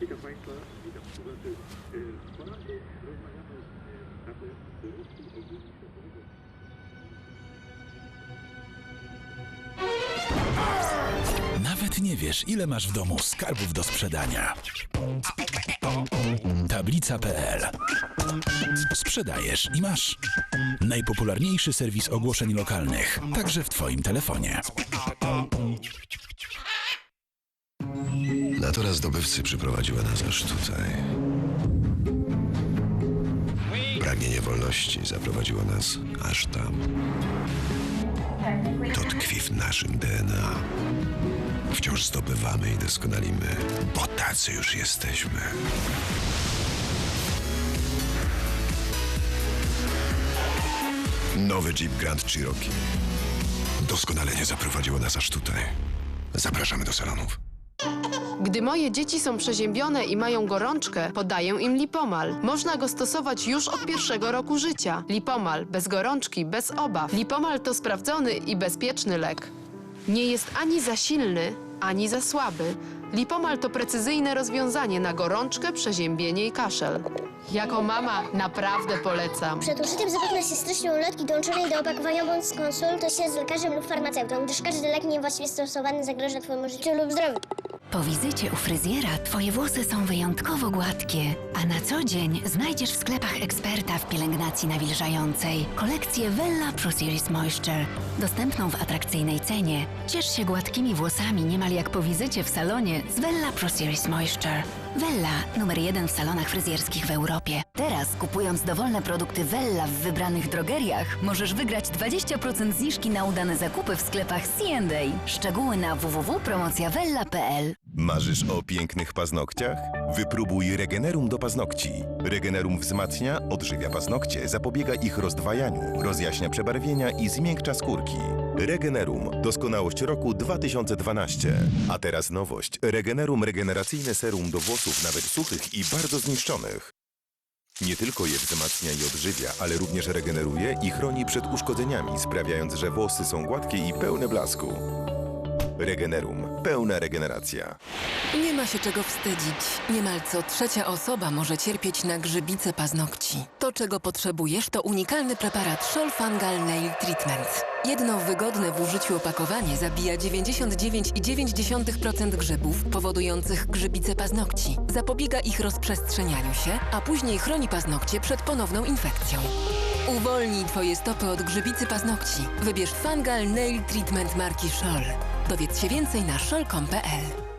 Witam Państwa, witam słuchaczy. Ponadto rozmawiamy na temat rynku ogólnie światowego. Nawet nie wiesz, ile masz w domu skarbów do sprzedania. Tablica.pl Sprzedajesz i masz. Najpopularniejszy serwis ogłoszeń lokalnych, także w Twoim telefonie. Natura zdobywcy przyprowadziła nas aż tutaj. Pragnienie wolności zaprowadziło nas aż tam. To tkwi w naszym DNA. Wciąż zdobywamy i doskonalimy, bo tacy już jesteśmy. Nowy Jeep Grand Cherokee. Doskonalenie zaprowadziło nas aż tutaj. Zapraszamy do salonów. Gdy moje dzieci są przeziębione i mają gorączkę, podaję im Lipomal. Można go stosować już od pierwszego roku życia. Lipomal, bez gorączki, bez obaw. Lipomal to sprawdzony i bezpieczny lek. Nie jest ani za silny, ani za słaby. Lipomal to precyzyjne rozwiązanie na gorączkę, przeziębienie i kaszel. Jako mama naprawdę polecam. Przed użyciem zapewne się stres ulotki dołączonej do opakowania bądź skonsultuj się z lekarzem lub farmaceutą, gdyż każdy lek niewłaściwie stosowany zagraża Twojemu życiu lub zdrowiu. Po wizycie u fryzjera Twoje włosy są wyjątkowo gładkie, a na co dzień znajdziesz w sklepach eksperta w pielęgnacji nawilżającej kolekcję Vella Pro Series Moisture, dostępną w atrakcyjnej cenie. Ciesz się gładkimi włosami niemal jak po wizycie w salonie z Vella Pro Series Moisture. Vella, numer jeden w salonach fryzjerskich w Europie. Teraz, kupując dowolne produkty Vella w wybranych drogeriach, możesz wygrać 20% zniżki na udane zakupy w sklepach C&A. Szczegóły na www.promocjawella.pl Marzysz o pięknych paznokciach? Wypróbuj Regenerum do paznokci. Regenerum wzmacnia, odżywia paznokcie, zapobiega ich rozdwajaniu, rozjaśnia przebarwienia i zmiękcza skórki. Regenerum. Doskonałość roku 2012. A teraz nowość. Regenerum regeneracyjne serum do włosów nawet suchych i bardzo zniszczonych. Nie tylko je wzmacnia i odżywia, ale również regeneruje i chroni przed uszkodzeniami, sprawiając, że włosy są gładkie i pełne blasku. Regenerum. Pełna regeneracja. Nie ma się czego wstydzić. Niemal co trzecia osoba może cierpieć na grzybice paznokci. To, czego potrzebujesz, to unikalny preparat Scholl Fungal Nail Treatment. Jedno wygodne w użyciu opakowanie zabija 99,9% grzybów powodujących grzybice paznokci. Zapobiega ich rozprzestrzenianiu się, a później chroni paznokcie przed ponowną infekcją. Uwolnij Twoje stopy od grzybicy paznokci. Wybierz Fungal Nail Treatment marki Scholl. Dowiedz się więcej na scholl.com.pl.